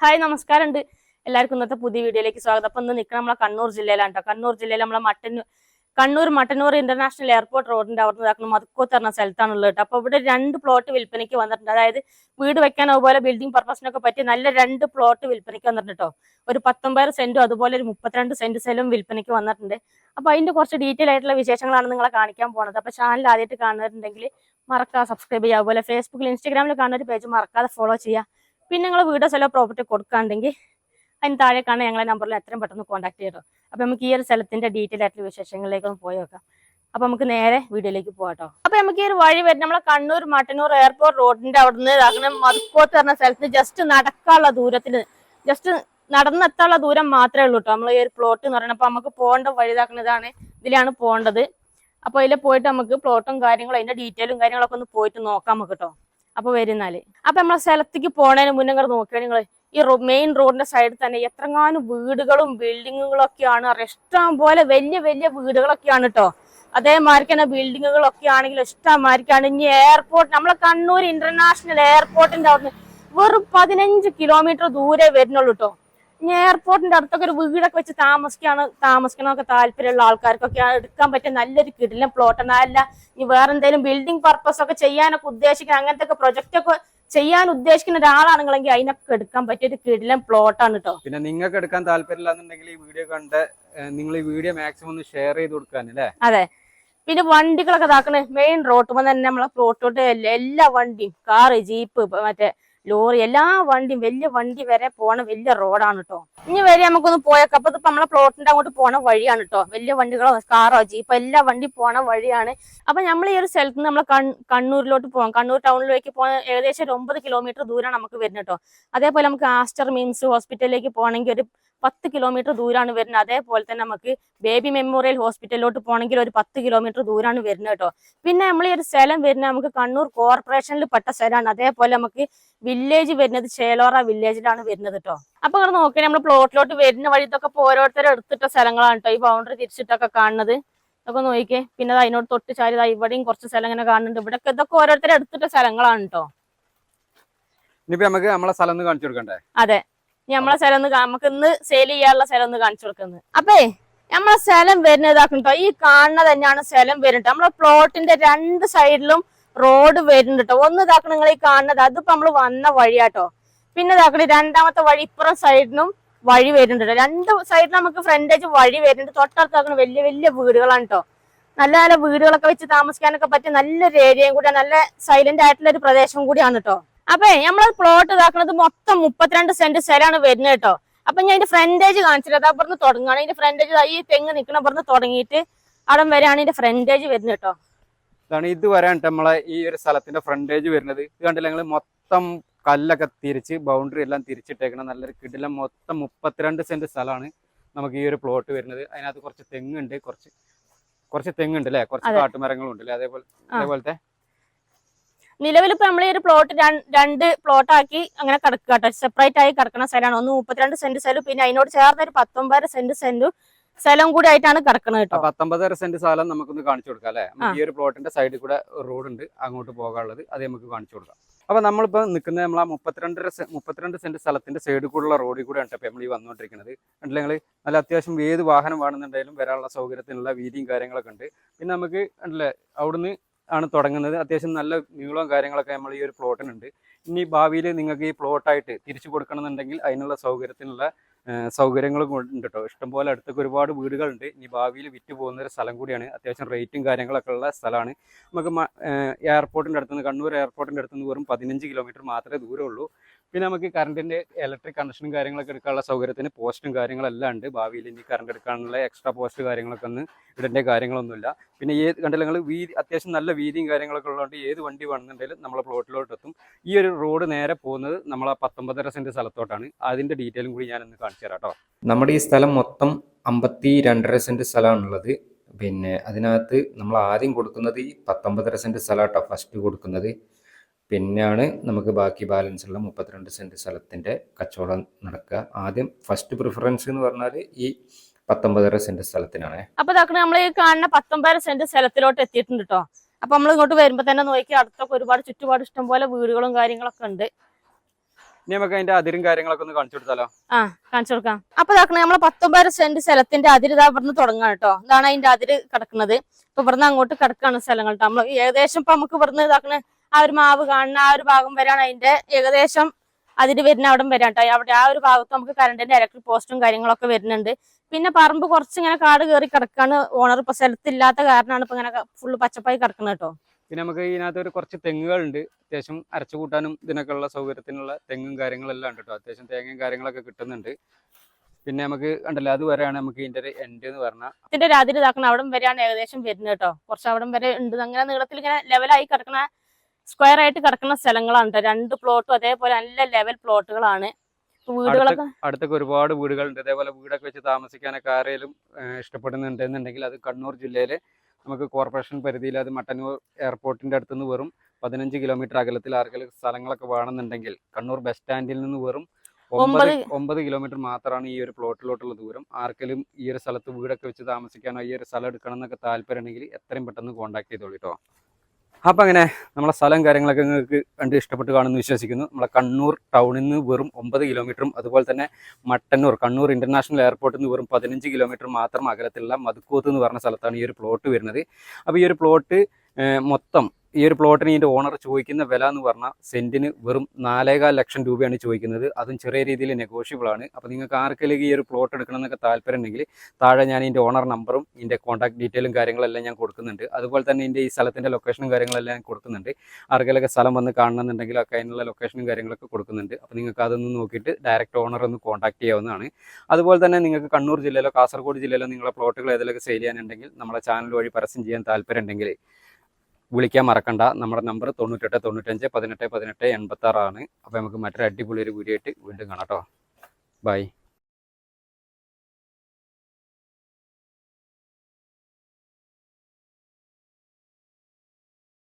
Hi നമസ്കാരം ഉണ്ട് എല്ലാവർക്കും ഇന്നത്തെ പുതിയ വീഡിയോയിലേക്ക് സ്വാഗതം. അപ്പൊ ഇന്ന് നിൽക്കുന്നത് നമ്മളെ കണ്ണൂർ ജില്ലയിലാണ് കേട്ടോ കണ്ണൂർ ജില്ലയിൽ നമ്മളെ മട്ടന്നൂർ കണ്ണൂർ മട്ടന്നൂർ ഇന്റർനാഷണൽ എയർപോർട്ട് റോഡിന്റെ അവിടെ നിന്ന് മതുക്കോത്ത് പറഞ്ഞ സ്ഥലത്താണുള്ളത് കേട്ടോ അപ്പൊ ഇവിടെ രണ്ട് പ്ലോട്ട് വിൽപ്പനയ്ക്ക് വന്നിട്ടുണ്ട്. അതായത് വീട് വെക്കാൻ അതുപോലെ ബിൽഡിംഗ് പർപ്പസിനൊക്കെ പറ്റിയ നല്ല രണ്ട് പ്ലോട്ട് വിൽപ്പനയ്ക്ക് വന്നിട്ടുണ്ട് കേട്ടോ ഒരു പത്തൊമ്പത് സെന്റും അതുപോലെ ഒരു മുപ്പത്തിരണ്ട് സെന്റ് സ്ഥലവും വിൽപ്പനയ്ക്ക് വന്നിട്ടുണ്ട്. അപ്പൊ അതിന്റെ കുറച്ച് ഡീറ്റെയിൽ ആയിട്ടുള്ള വിശേഷങ്ങളാണ് നിങ്ങളെ കാണിക്കാൻ പോണത്. അപ്പൊ ചാനൽ ആദ്യമായിട്ട് കാണുന്നുണ്ടെങ്കിൽ മറക്കാതെ സബ്സ്ക്രൈബ് ചെയ്യുക. അതുപോലെ ഫേസ്ബുക്കിൽ ഇൻസ്റ്റാഗ്രാമിൽ കാണുന്ന ഒരു പേജ് മറക്കാതെ ഫോളോ ചെയ്യുക. പിന്നെ നിങ്ങൾ വീടോ സ്ഥലമോ പ്രോപ്പർട്ടി കൊടുക്കാണ്ടെങ്കിൽ അതിന് താഴെ കാണാൻ ഞങ്ങളെ നമ്പറിൽ എത്രയും പെട്ടെന്ന് കോൺടാക്ട് ചെയ്തോ അപ്പൊ നമുക്ക് ഈ ഒരു സ്ഥലത്തിന്റെ ഡീറ്റെയിൽ ആയിട്ടുള്ള വിശേഷങ്ങളിലേക്കും പോയി നോക്കാം. അപ്പൊ നമുക്ക് നേരെ വീഡിയോയിലേക്ക് പോകാട്ടോ അപ്പൊ നമുക്ക് ഈ ഒരു വഴി വരും. നമ്മളെ കണ്ണൂർ മട്ടന്നൂർ എയർപോർട്ട് റോഡിന്റെ അവിടുന്ന് അങ്ങനെ മതുക്കോത്ത് പറഞ്ഞ സ്ഥലത്ത് ജസ്റ്റ് നടക്കാനുള്ള ദൂരത്തിന് ജസ്റ്റ് നടന്നെത്താനുള്ള ദൂരം മാത്രമേ ഉള്ളൂ കേട്ടോ നമ്മൾ ഈ ഒരു പ്ലോട്ട് എന്ന് പറയുന്നത്. അപ്പൊ നമുക്ക് പോകേണ്ട വഴി ഇതാക്കുന്നതാണ് ഇതിലാണ് പോകേണ്ടത്. അപ്പൊ അതിൽ പോയിട്ട് നമുക്ക് പ്ലോട്ടും കാര്യങ്ങളും അതിന്റെ ഡീറ്റെയിലും കാര്യങ്ങളൊക്കെ ഒന്ന് പോയിട്ട് നോക്കാം നമുക്ക് കേട്ടോ അപ്പൊ വരുന്നാൽ. അപ്പൊ നമ്മളെ സ്ഥലത്തേക്ക് പോണേന് മുന്നേ നിങ്ങൾ നോക്കിയാൽ നിങ്ങൾ ഈ മെയിൻ റോഡിന്റെ സൈഡിൽ തന്നെ എത്രങ്ങാനും വീടുകളും ബിൽഡിങ്ങുകളും ഒക്കെയാണ്. ഇഷ്ടം പോലെ വലിയ വലിയ വീടുകളൊക്കെയാണ് കേട്ടോ അതേമാതിരിക്ക് തന്നെ ബിൽഡിങ്ങുകളൊക്കെ ആണെങ്കിലും ഇഷ്ടമായിരിക്കാണ് ഇനി എയർപോർട്ട് നമ്മളെ കണ്ണൂർ ഇന്റർനാഷണൽ എയർപോർട്ടിന്റെ അവിടുന്ന് വെറും പതിനഞ്ച് കിലോമീറ്റർ ദൂരെ വരുന്നുള്ളൂ കേട്ടോ ഇനി എയർപോർട്ടിന്റെ അടുത്തൊക്കെ ഒരു വീടൊക്കെ വെച്ച് താമസിക്കാണ് താമസിക്കണമൊക്കെ താല്പര്യമുള്ള ആൾക്കാർക്കൊക്കെ എടുക്കാൻ പറ്റിയ നല്ലൊരു കിടിലൻ പ്ലോട്ട് എന്നല്ല ഇനി വേറെ എന്തെങ്കിലും ബിൽഡിംഗ് പർപ്പസ് ഒക്കെ ചെയ്യാനൊക്കെ ഉദ്ദേശിക്കുന്ന അങ്ങനത്തെ ഒക്കെ പ്രൊജക്റ്റ് ഒക്കെ ചെയ്യാൻ ഉദ്ദേശിക്കുന്ന ഒരാളാണെങ്കിലെങ്കിൽ അതിനൊക്കെ എടുക്കാൻ പറ്റിയ ഒരു കിടിലൻ പ്ലോട്ടാണ് കേട്ടോ പിന്നെ നിങ്ങൾക്ക് എടുക്കാൻ താല്പര്യമില്ലാന്നുണ്ടെങ്കിൽ ഈ വീഡിയോ കണ്ട് നിങ്ങൾ ഈ വീഡിയോ മാക്സിമം ഒന്ന് ഷെയർ ചെയ്ത് കൊടുക്കാൻ അല്ലേ അതെ. പിന്നെ വണ്ടികളൊക്കെ ഇതാക്കണേ. മെയിൻ റോട്ടുമ്പോൾ തന്നെ നമ്മളെ പ്ലോട്ടോട്ട് എല്ലാ വണ്ടിയും കാറ് ജീപ്പ് മറ്റേ ലോറി എല്ലാ വണ്ടിയും വലിയ വണ്ടി വരെ പോണ വലിയ റോഡാണ് കേട്ടോ ഇനി വരെ നമുക്കൊന്ന് പോയേക്കാം. അപ്പൊ ഇപ്പൊ നമ്മളെ പ്ലോട്ടിന്റെ അങ്ങോട്ട് പോണ വഴിയാണ് കേട്ടോ വലിയ വണ്ടികളോ കാറോ ജീപ്പോ എല്ലാ വണ്ടി പോണ വഴിയാണ്. അപ്പൊ നമ്മൾ ഈ ഒരു സ്ഥലത്ത് നിന്ന് നമ്മളെ കണ്ണൂരിലോട്ട് പോകാം കണ്ണൂർ ടൗണിലേക്ക് പോകാൻ ഏകദേശം ഒരു ഒമ്പത് കിലോമീറ്റർ ദൂരമാണ് നമുക്ക് വരുന്നത് കേട്ടോ അതേപോലെ നമുക്ക് ആസ്റ്റർ മീൻസ് ഹോസ്പിറ്റലിലേക്ക് പോകണമെങ്കിൽ ഒരു പത്ത് കിലോമീറ്റർ ദൂരമാണ് വരുന്നത്. അതേപോലെ തന്നെ നമുക്ക് ബേബി മെമ്മോറിയൽ ഹോസ്പിറ്റലിലോട്ട് പോകണമെങ്കിൽ ഒരു പത്ത് കിലോമീറ്റർ ദൂരമാണ് വരുന്നത് കേട്ടോ. പിന്നെ നമ്മൾ ഈ ഒരു സ്ഥലം വരുന്നത് നമുക്ക് കണ്ണൂർ കോർപ്പറേഷനിൽ പെട്ട സ്ഥലമാണ്. അതേപോലെ നമുക്ക് വില്ലേജ് വരുന്നത് ചേലോറ വില്ലേജിലാണ് വരുന്നത് കേട്ടോ. അപ്പൊ അങ്ങനെ നോക്കി നമ്മൾ പ്ലോട്ടിലോട്ട് വരുന്ന വഴിത്തൊക്കെ ഇപ്പൊ ഓരോരുത്തരും എടുത്തിട്ട സ്ഥലങ്ങളാണ് കേട്ടോ. ഈ ബൗണ്ടറി തിരിച്ചിട്ടൊക്കെ കാണുന്നത്. ഇതൊക്കെ നോക്കിയേ. പിന്നെ അതിനോട് തൊട്ട് ചാരി ദാ ഇവിടെയും കുറച്ച് സ്ഥലം ഇങ്ങനെ കാണുന്നുണ്ട്. ഇവിടെയൊക്കെ ഇതൊക്കെ ഓരോരുത്തരും എടുത്തിട്ട സ്ഥലങ്ങളാണ് കേട്ടോ. ഇനിയിപ്പോ നമുക്ക് നമ്മളെ സ്ഥലം കാണിച്ചു കൊടുക്കണ്ടേ? അതെ. നമ്മളെ സ്ഥലം നമുക്ക് ഇന്ന് സെയിൽ ചെയ്യാനുള്ള സ്ഥലം ഒന്ന് കാണിച്ചു കൊടുക്കുന്നത്. അപ്പേ നമ്മളെ സ്ഥലം വരുന്ന ഇതാക്കുന്നുട്ടോ ഈ കാണുന്ന തന്നെയാണ് സ്ഥലം വരുന്നത് നമ്മളെ പ്ലോട്ടിന്റെ രണ്ട് സൈഡിലും റോഡ് വരുന്നുണ്ട് ഒന്ന് ഇതാക്കണം നിങ്ങൾ ഈ കാണുന്നത്. അതിപ്പോ നമ്മൾ വന്ന വഴിയാട്ടോ പിന്നെ ഇതാക്കണ രണ്ടാമത്തെ വഴി ഇപ്പുറം സൈഡിനും വഴി വരുന്നുണ്ട് രണ്ട് സൈഡിൽ നമുക്ക് ഫ്രണ്ടേജ് വഴി വരുന്നുണ്ട്. തൊട്ടടുത്താക്കണ വലിയ വലിയ വീടുകളാണ് കേട്ടോ നല്ല നല്ല വീടുകളൊക്കെ വെച്ച് താമസിക്കാനൊക്കെ പറ്റിയ നല്ലൊരു ഏരിയയും കൂടിയാണ് നല്ല സൈലന്റ് ആയിട്ടുള്ള ഒരു പ്രദേശം കൂടിയാണ് കേട്ടോ അപ്പൊ നമ്മൾ പ്ലോട്ട് ഇതാക്കുന്നത് മൊത്തം മുപ്പത്തിരണ്ട് സെന്റ് സ്ഥലമാണ് വരുന്നത് കേട്ടോ. അപ്പൊ ഞാൻ അതിന്റെ ഫ്രണ്ടേജ് കാണിച്ചിട്ട് അതാ പറഞ്ഞ് തുടങ്ങുകയാണ് ഇതിന്റെ ഫ്രണ്ടേജ് ഈ തെങ്ങ് നിൽക്കണ പറഞ്ഞ് തുടങ്ങിയിട്ട് അവിടെ വരെയാണ് ഇതിന്റെ ഫ്രണ്ടേജ് വരുന്നത് കേട്ടോ. ഇതാണ് ഇത് വരാൻ നമ്മളെ ഈ ഒരു സ്ഥലത്തിന്റെ ഫ്രണ്ടേജ് വരുന്നത്. ഇത് കണ്ടില്ല ഞങ്ങൾ മൊത്തം കല്ലൊക്കെ തിരിച്ച് ബൗണ്ടറി എല്ലാം തിരിച്ചിട്ടേക്കണം നല്ലൊരു കിടിലം മൊത്തം മുപ്പത്തിരണ്ട് സെന്റ് സ്ഥലമാണ് നമുക്ക് ഈ ഒരു പ്ലോട്ട് വരുന്നത്. അതിനകത്ത് കുറച്ച് തെങ്ങുണ്ട് കുറച്ച് കുറച്ച് തെങ്ങുണ്ട് അല്ലെ കുറച്ച്. കാട്ടുമരങ്ങളും ഉണ്ട് അല്ലെ അതേപോലെ. അതേപോലത്തെ നിലവിൽ ഇപ്പൊ നമ്മൾ ഈ ഒരു പ്ലോട്ട് രണ്ട് പ്ലോട്ട് ആക്കി അങ്ങനെ കിടക്കുക കേട്ടോ സെപ്പറേറ്റ് ആയി കിടക്കുന്ന സ്ഥലമാണ് ഒന്ന് മുപ്പത്തിരണ്ട് സെന്റ് സ്ഥലം പിന്നെ അതിനോട് ചേർന്ന ഒരു പത്തൊമ്പത് സെന്റ് സെന്റ് സ്ഥലം കൂടി ആയിട്ടാണ് കിടക്കുന്നത് കേട്ടോ പത്തൊമ്പതര സെന്റ് സ്ഥലം നമുക്കൊന്ന് കാണിച്ചു കൊടുക്കാം അല്ലെ? ഈ ഒരു പ്ലോട്ടിന്റെ സൈഡിൽ കൂടെ റോഡ് ഉണ്ട്. അങ്ങോട്ട് പോകാനുള്ളത് അത് നമുക്ക് കാണിച്ചു കൊടുക്കാം. അപ്പൊ നമ്മളിപ്പോ നിൽക്കുന്നത് നമ്മൾ ആ മുപ്പത്തിരണ്ടര മുപ്പത്തിരണ്ട് സെന്റ് സ്ഥലത്തിന്റെ സൈഡിൽ കൂടെയുള്ള റോഡിൽ കൂടെ ആണ് നമ്മൾ ഈ വന്നുകൊണ്ടിരിക്കുന്നത് കണ്ടില്ലേ നിങ്ങൾ നല്ല അത്യാവശ്യം ഏത് വാഹനം വേണമെന്നുണ്ടെങ്കിലും വരാനുള്ള സൗകര്യത്തിനുള്ള വീതിയും കാര്യങ്ങളൊക്കെ ഉണ്ട്. പിന്നെ നമുക്ക് കണ്ടില്ലേ അവിടുന്ന് ആണ് തുടങ്ങുന്നത്. അത്യാവശ്യം നല്ല നീളവും കാര്യങ്ങളൊക്കെ നമ്മൾ ഈ ഒരു പ്ലോട്ടിനുണ്ട്. ഇനി ഭാവിയിൽ നിങ്ങൾക്ക് ഈ പ്ലോട്ടായിട്ട് തിരിച്ചു കൊടുക്കണമെന്നുണ്ടെങ്കിൽ അതിനുള്ള സൗകര്യത്തിനുള്ള സൗകര്യങ്ങളും ഉണ്ട് കേട്ടോ ഇഷ്ടംപോലെ അടുത്തൊക്കെ ഒരുപാട് വീടുകളുണ്ട്. ഇനി ഭാവിയിൽ വിറ്റ് പോകുന്ന ഒരു സ്ഥലം കൂടിയാണ്. അത്യാവശ്യം റേറ്റും കാര്യങ്ങളൊക്കെ ഉള്ള സ്ഥലമാണ്. നമുക്ക് എയർപോർട്ടിന്റെ അടുത്തുനിന്ന് കണ്ണൂർ എയർപോർട്ടിന്റെ അടുത്തുനിന്ന് വെറും പതിനഞ്ച് കിലോമീറ്റർ മാത്രമേ ദൂരമുള്ളൂ. പിന്നെ നമുക്ക് കറണ്ടിന്റെ ഇലക്ട്രിക് കണക്ഷനും കാര്യങ്ങളൊക്കെ എടുക്കാനുള്ള സൗകര്യത്തിന് പോസ്റ്റും കാര്യങ്ങളെല്ലാം ഉണ്ട്. ഭാവിയിൽ ഇനി കറണ്ട് എടുക്കാനുള്ള എക്സ്ട്രാ പോസ്റ്റ് കാര്യങ്ങളൊക്കെ ഒന്ന് ഇടേണ്ട കാര്യങ്ങളൊന്നുമില്ല. പിന്നെ ഏത് കണ്ടില്ല നിങ്ങൾ വീതി അത്യാവശ്യം നല്ല വീതിയും കാര്യങ്ങളൊക്കെ ഉള്ളതുകൊണ്ട് ഏത് വണ്ടി വേണമെന്നുണ്ടെങ്കിലും നമ്മളെ പ്ലോട്ടിലോട്ട് എത്തും. ഈ ഒരു റോഡ് നേരെ പോകുന്നത് നമ്മളെ പത്തൊമ്പതര സെന്റ് സ്ഥലത്തോട്ടാണ്. അതിന്റെ ഡീറ്റെയിലും കൂടി ഞാനൊന്ന് കാണിച്ചു തരാം കേട്ടോ നമ്മുടെ ഈ സ്ഥലം മൊത്തം അമ്പത്തി രണ്ടര സെന്റ് സ്ഥലമാണുള്ളത്. പിന്നെ അതിനകത്ത് നമ്മൾ ആദ്യം കൊടുക്കുന്നത് ഈ പത്തൊമ്പതര സെന്റ് സ്ഥലമാട്ടോ. ഫസ്റ്റ് കൊടുക്കുന്നത്. പിന്നെയാണ് നമുക്ക് ബാക്കി ബാലൻസ് ഉള്ള മുപ്പത്തിരണ്ട് സെന്റ് സ്ഥലത്തിന്റെ കച്ചവടം നടക്കുക. ആദ്യം ഫസ്റ്റ് പ്രിഫറൻസ് എന്ന് പറഞ്ഞാൽ ഈ പത്തൊമ്പതര സെന്റ് സ്ഥലത്തിനാണ്. അപ്പൊ ഇതാക്കണ നമ്മൾ ഈ കാണുന്ന പത്തൊമ്പതര സെന്റ് സ്ഥലത്തിലോട്ട് എത്തിയിട്ടുണ്ട് കേട്ടോ അപ്പൊ നമ്മൾ ഇങ്ങോട്ട് വരുമ്പോ തന്നെ നോക്കി അടുത്തൊക്കെ ഒരുപാട് ചുറ്റുപാട് ഇഷ്ടംപോലെ വീടുകളും കാര്യങ്ങളൊക്കെ ഉണ്ട്. ഇനി നമുക്ക് അതിന്റെ അതിരും കാര്യങ്ങളൊക്കെ ഒന്ന് കാണിച്ചു കൊടുത്താലോ? ആ കാണിച്ചു കൊടുക്കാം. അപ്പൊ ഇതാക്കണേ നമ്മളെ പത്തൊമ്പത് സെന്റ് സ്ഥലത്തിന്റെ അതിര് ഇതാ ഇവിടുന്ന് തുടങ്ങാണ് കേട്ടോ ഇതാണ് അതിന്റെ അതിര് കിടക്കുന്നത്. ഇപ്പൊ ഇവിടുന്ന് അങ്ങോട്ട് കിടക്കാണ് സ്ഥലങ്ങൾ ട്ടോ. നമ്മൾ ഏകദേശം ഇപ്പൊ നമുക്ക് ഇവിടുന്ന് ഇതാക്കണ ആ ഒരു മാവ് കാണുന്ന ആ ഒരു ഭാഗം വരെയാണ് അതിന്റെ ഏകദേശം അതിൽ വരുന്ന അവിടെ വരാം കേട്ടോ അവിടെ ആ ഒരു ഭാഗത്ത് നമുക്ക് കറണ്ടിന്റെ ഇലക്ട്രിക് പോസ്റ്റും കാര്യങ്ങളൊക്കെ വരുന്നുണ്ട്. പിന്നെ പറമ്പ് കുറച്ച് ഇങ്ങനെ കാട് കയറി കിടക്കാണ്. ഓണർ ഇപ്പൊ സ്ഥലത്തില്ലാത്ത കാരണമാണ് ഇപ്പൊ ഇങ്ങനെ ഫുള്ള് പച്ചപ്പായി കിടക്കുന്നത് കേട്ടോ പിന്നെ നമുക്ക് ഇതിനകത്ത് ഒരു കുറച്ച് തെങ്ങുകളുണ്ട്. അത്യാവശ്യം അരച്ചു കൂട്ടാനും ഇതിനൊക്കെ ഉള്ള സൗകര്യത്തിനുള്ള തെങ്ങും കാര്യങ്ങളെല്ലാം ഉണ്ട് കേട്ടോ അത്യാവശ്യം തേങ്ങയും കാര്യങ്ങളൊക്കെ കിട്ടുന്നുണ്ട്. പിന്നെ നമുക്ക് കണ്ടല്ലോ അത് വരെയാണ് നമുക്ക് ഇതിന്റെ ഒരു എൻഡ് എന്ന് പറഞ്ഞാൽ ഇതിന്റെ ഒരു അതിര് ഇതാക്കണം അവിടം വരെയാണ് ഏകദേശം വരുന്നത് കേട്ടോ കുറച്ച് അവിടം വരെ ഉണ്ട്. അങ്ങനെ നീളത്തിൽ ഇങ്ങനെ ലെവലായി കിടക്കുന്ന സ്ക്വയർ ആയിട്ട് കിടക്കുന്ന സ്ഥലങ്ങളാണ് രണ്ട് പ്ലോട്ടും അതേപോലെ നല്ല ലെവൽ പ്ലോട്ടുകളാണ് വീടുകളൊക്കെ അടുത്തൊക്കെ ഒരുപാട് വീടുകളുണ്ട്. അതേപോലെ വീടൊക്കെ വെച്ച് താമസിക്കാനൊക്കെ ആരെങ്കിലും ഇഷ്ടപ്പെടുന്നുണ്ട് എന്നുണ്ടെങ്കിൽ അത് കണ്ണൂർ ജില്ലയിലെ നമുക്ക് കോർപ്പറേഷൻ പരിധിയിൽ അത് മട്ടന്നൂർ എയർപോർട്ടിന്റെ അടുത്ത് നിന്ന് വെറും പതിനഞ്ച് കിലോമീറ്റർ അകലത്തിൽ ആർക്കെങ്കിലും സ്ഥലങ്ങളൊക്കെ വേണമെന്നുണ്ടെങ്കിൽ കണ്ണൂർ ബസ് സ്റ്റാൻഡിൽ നിന്ന് വെറും ഒമ്പത് ഒമ്പത് ഒമ്പത് കിലോമീറ്റർ മാത്രമാണ് ഈ ഒരു പ്ലോട്ടിലോട്ടുള്ള ദൂരം. ആർക്കെങ്കിലും ഈ ഒരു സ്ഥലത്ത് വീടൊക്കെ വെച്ച് താമസിക്കാനോ ഈ ഒരു സ്ഥലം എടുക്കണം എന്നൊക്കെ താല്പര്യം ഉണ്ടെങ്കിൽ എത്രയും പെട്ടെന്ന് കോൺടാക്ട് ചെയ്തോളൂ കേട്ടോ അപ്പം അങ്ങനെ നമ്മളെ സ്ഥലം കാര്യങ്ങളൊക്കെ നിങ്ങൾക്ക് കണ്ട് ഇഷ്ടപ്പെട്ട് കാണുമെന്ന് വിശ്വസിക്കുന്നു. നമ്മളെ കണ്ണൂർ ടൗണിൽ നിന്ന് വെറും ഒമ്പത് കിലോമീറ്ററും അതുപോലെ തന്നെ മട്ടന്നൂർ കണ്ണൂർ ഇന്റർനാഷണൽ എയർപോർട്ടിൽ നിന്ന് വെറും പതിനഞ്ച് കിലോമീറ്റർ മാത്രം അകലത്തിലുള്ള മതുക്കൂത്ത് എന്ന് പറഞ്ഞ സ്ഥലത്താണ് ഈ ഒരു പ്ലോട്ട് വരുന്നത്. അപ്പോൾ ഈ ഒരു പ്ലോട്ട് മൊത്തം ഈ ഒരു പ്ലോട്ടിന് ഇതിന്റെ ഓണർ ചോദിക്കുന്ന വില എന്ന് പറഞ്ഞാൽ സെന്റിന് വെറും നാലേകാൽ ലക്ഷം രൂപയാണ് ചോദിക്കുന്നത്. അതും ചെറിയ രീതിയിൽ നെഗോഷ്യബിൾ ആണ്. അപ്പോൾ നിങ്ങൾക്ക് ആർക്കെങ്കിലും ഈ ഒരു പ്ലോട്ട് എടുക്കണം എന്നൊക്കെ താല്പര്യം ഉണ്ടെങ്കിൽ താഴെ ഞാൻ ഇതിന്റെ ഓണർ നമ്പറും ഇതിന്റെ കോൺടാക്ട് ഡീറ്റെയിലും കാര്യങ്ങളെല്ലാം ഞാൻ കൊടുക്കുന്നുണ്ട്. അതുപോലെ തന്നെ ഇതിന്റെ ഈ സ്ഥലത്തിന്റെ ലൊക്കേഷനും കാര്യങ്ങളെല്ലാം ഞാൻ കൊടുക്കുന്നുണ്ട്. ആർക്കെങ്കിലൊക്കെ സ്ഥലം വന്ന് കാണണമെന്നുണ്ടെങ്കിൽ ഒക്കെ അതിനുള്ള ലൊക്കേഷനും കാര്യങ്ങളൊക്കെ കൊടുക്കുന്നുണ്ട്. അപ്പോൾ നിങ്ങൾക്ക് അതൊന്ന് നോക്കിയിട്ട് ഡയറക്റ്റ് ഓണർ ഒന്ന് കോൺടാക്ട് ചെയ്യാവുന്നതാണ്. അതുപോലെ തന്നെ നിങ്ങൾക്ക് കണ്ണൂർ ജില്ലയിലോ കാസർഗോഡ് ജില്ലയിലോ നിങ്ങളെ പ്ലോട്ടുകൾ ഏതെങ്കിലുമൊക്കെ സെയിൽ ചെയ്യാനുണ്ടെങ്കിൽ നമ്മളെ ചാനൽ വഴി പരസ്യം ചെയ്യാൻ താല്പര്യം ഉണ്ടെങ്കിൽ വിളിക്കാൻ മറക്കണ്ട. നമ്മുടെ നമ്പർ തൊണ്ണൂറ്റെട്ട് തൊണ്ണൂറ്റഞ്ച് പതിനെട്ട് പതിനെട്ട് എൺപത്താറാണ്. അപ്പോൾ നമുക്ക് മറ്റൊരു അടിപൊളി ഒരു വീഡിയോ ആയിട്ട് വീണ്ടും കാണാം കേട്ടോ ബൈ